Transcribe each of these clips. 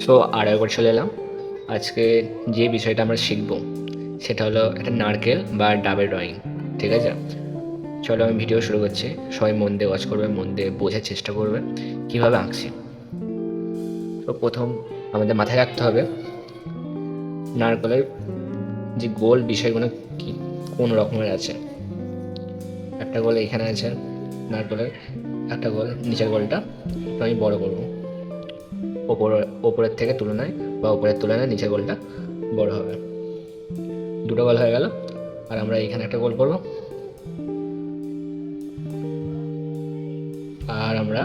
So আর একবার চলে এলাম। আজকে যে বিষয়টা আমরা শিখব, সেটা হলো একটা নারকেল বা ডাবের ড্রয়িং ঠিক আছে? চলো আমি ভিডিও শুরু করছি। সবাই মন দিয়ে ওয়াচ করবে, মন দিয়ে বোঝার চেষ্টা করবে, কীভাবে আঁকছি। তো প্রথম আমাদের মাথায় রাখতে হবে, নারকেলের যে গোল বিষয়গুলো কি, কোন রকমের আছে? একটা গোল এখানে আছে, নারকেলের একটা গোল, নিচের গোলটা আমি বড় করব। ওপর, ওপরের থেকে তুলনায় বা ওপরের তুলনায় নিচের গোলটা বড় হবে। দুটো গোল হয়ে গেল, আর আমরা এখানে একটা গোল করব। আর আমরা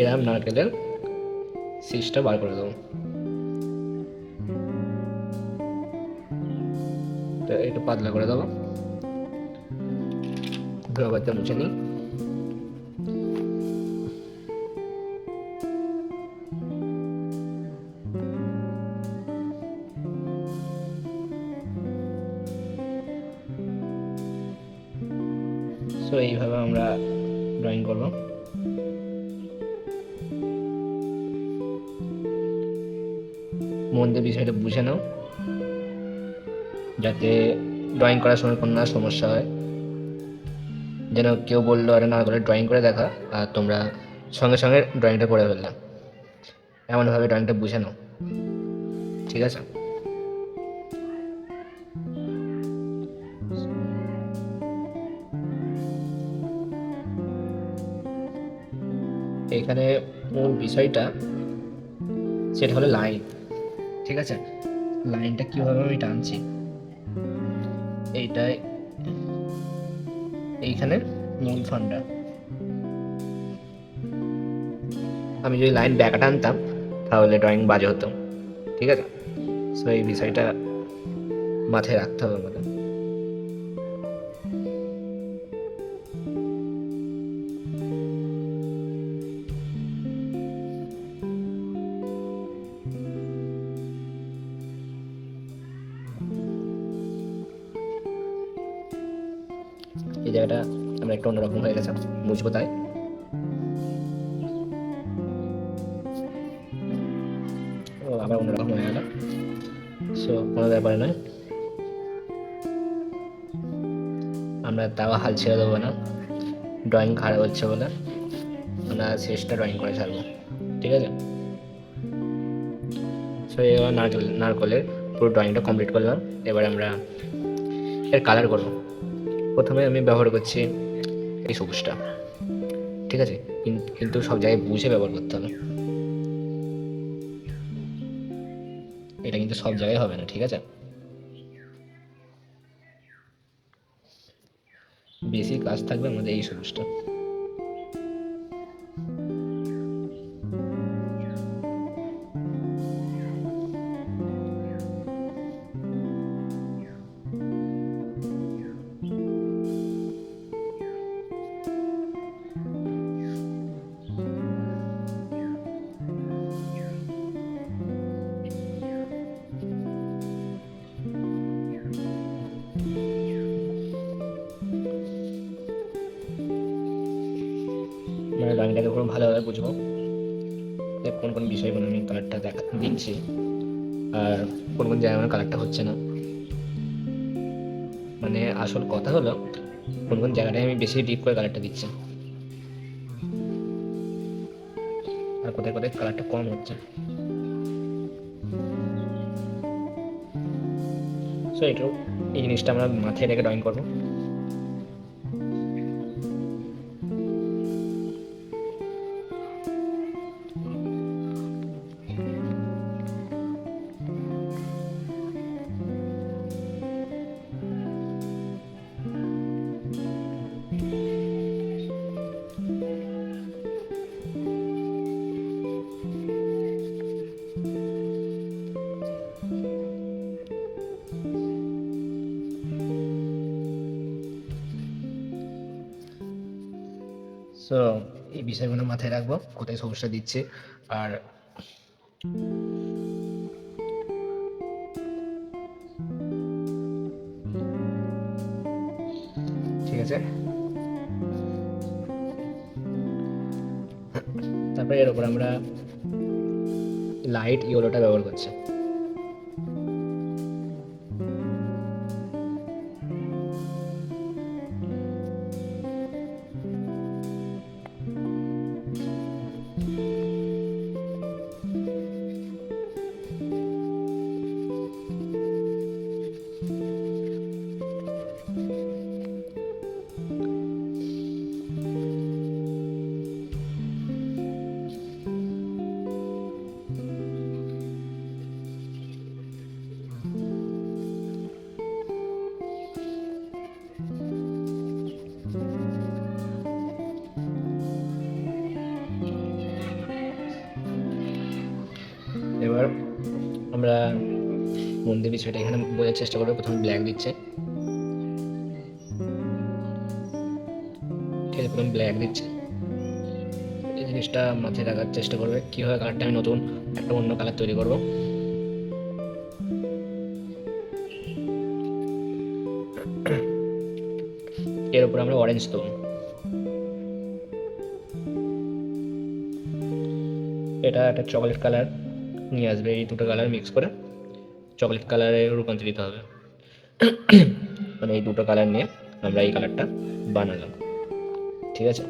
এরম নারকেলের সিসটা বার করে দেবো। একটু পাতলা করে দেবো। গ্রহবারটা মুছে নিই সো এইভাবে আমরা ড্রয়িং করব। মন দিয়ে বিষয়টা বুঝে নাও। যাতে ড্রয়িং করার সময় কোনো না সমস্যা হয়। যেন কেউ বলল, আরে না করে ড্রয়িং করে দেখা, আর তোমরা সঙ্গে সঙ্গে ড্রয়িংটা করে ফেললাম এমনভাবে ড্রয়িংটা বুঝে নাও। ঠিক আছে? এখানে মূল বিষয়টা সেটা হলো লাইন ঠিক আছে? লাইনটা কীভাবে আমি টানছি? এইটাই এইখানে মূল ফান্ডা আমি যদি লাইন ব্যাকা আনতাম তাহলে ড্রয়িং বাজে হতো। ঠিক আছে? সো এই বিষয়টা মাথায় রাখতে হবে আমাদের। এই জায়গাটা আমরা একটু অন্যরকম হয়ে গেছে মুছবো তাই? ও, আবার অন্যরকম হয়ে গেল। সো কোনো ব্যাপার নয়। আমরা তাও হাল ছেড়ে দেবো না। ড্রয়িং খারাপ হচ্ছে বলে। আমরা শেষটা ড্রয়িং করে ছাড়বো। ঠিক আছে? সো এবার নারকেল নারকলের পুরো ড্রয়িংটা কমপ্লিট করলাম। এবার আমরা এর কালার করব। প্রথমে আমি ব্যবহার করছি এই সবুজটা। ঠিক আছে? কিন্তু সব জায়গায় বুঝে ব্যবহার করতে হবে। এটা কিন্তু সব জায়গায় হবে না, ঠিক আছে? বেশি কাজ থাকবে আমাদের এই সবুজটা। পুরো ভালোভাবে বুঝব। কোন কোন বিষয়গুলো আমি কালারটা দেখা দিচ্ছি। আর কোন কোন জায়গায় আমার কালারটা হচ্ছে না। মানে আসল কথা হলো, কোন কোন জায়গাটায় আমি বেশি ডিপ করে কালারটা দিচ্ছি। আর কোথায় কোথায় কালারটা কম হচ্ছে। সো এটাও এই জিনিসটা আমরা মাথায় রেখে ড্রয়িং করব। বিষয়গুলো মাথায় রাখব, কোথায় সমস্যা দিচ্ছে, আর ঠিক আছে? তারপরে এর উপর আমরা লাইট ইয়েলোটা ব্যবহার করছি। মন্দির বিষয়টা এখানে বোঝার চেষ্টা করব, প্রথমে ব্ল্যাক দিচ্ছে। ঠিক আছে ব্ল্যাক দিচ্ছে। এই জিনিসটা মাথায় রাখার চেষ্টা করবে, কীভাবে কালারটা আমি নতুন একটা অন্য কালার তৈরি করব। এর উপর আমরা অরেঞ্জ দেবো। এটা একটা চকলেট কালার নিয়ে আসবে, এই দুটো কালার মিক্স করে। চকলেট কালারে রূপান্তরিত হবে। মানে এই দুটো কালার নিয়ে আমরা এই কালারটা বানালাম। ঠিক আছে?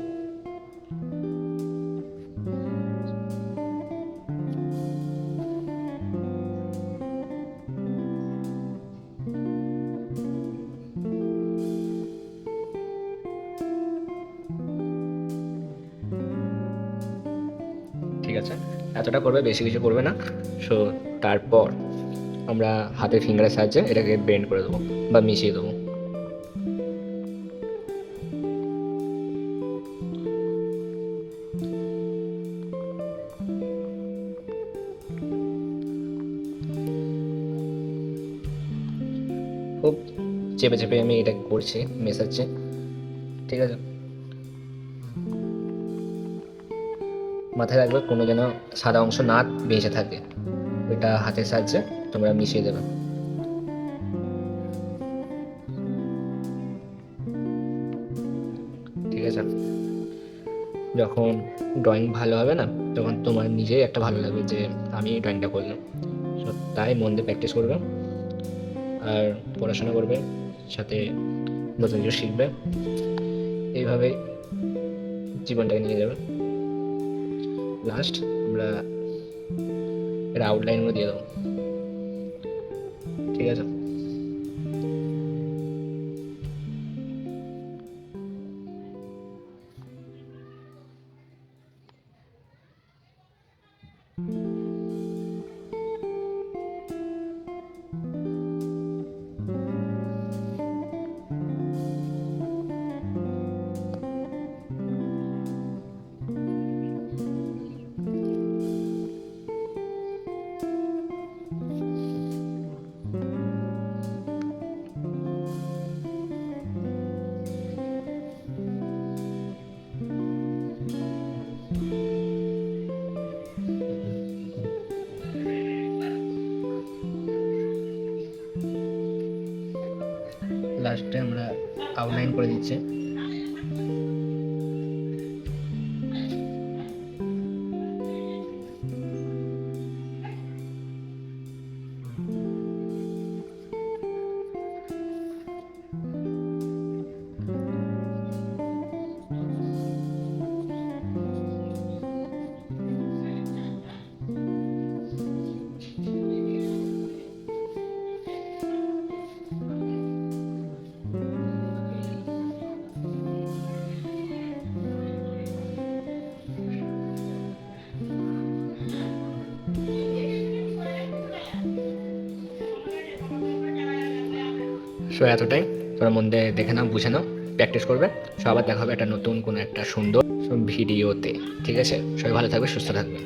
ঠিক আছে? এতটা করবে, বেশি কিছু করবে না। সো তারপর আমরা হাতের ফিঙ্গারের সাহায্যে এটাকে বেন্ড করে দেবো বা মিশিয়ে দেবো। খুব চেপে চেপে আমি এটা করছি, মেশাচ্ছি। ঠিক আছে? মাথায় রাখবে কোনো যেন সাদা অংশ না বেঁচে থাকে। ওইটা হাতের সাহায্যে তোমরা মিশিয়ে দেবে। ঠিক আছে? যখন ড্রয়িং ভালো হবে না তখন তোমার নিজেই একটা ভালো লাগবে যে আমি এই ড্রয়িংটা করলাম। So, তাই মন দিয়ে প্র্যাকটিস করবে আর পড়াশোনা করবে সাথে নতুন কিছু শিখবে। এইভাবেই জীবনটাকে নিয়ে যাবে। লাস্ট আমরা এটা আউটলাইনগুলো দিয়ে দেবো। ঠিক আছে। লাস্টে আমরা আউটলাইন করে দিচ্ছি। সো এতটাই। তোমরা মন দিয়ে দেখে নাও, বুঝে নাও প্র্যাকটিস করবে। সো আবার দেখা হবে একটা নতুন কোনো একটা সুন্দর ভিডিওতে। ঠিক আছে? সবাই ভালো থাকবে, সুস্থ থাকবে।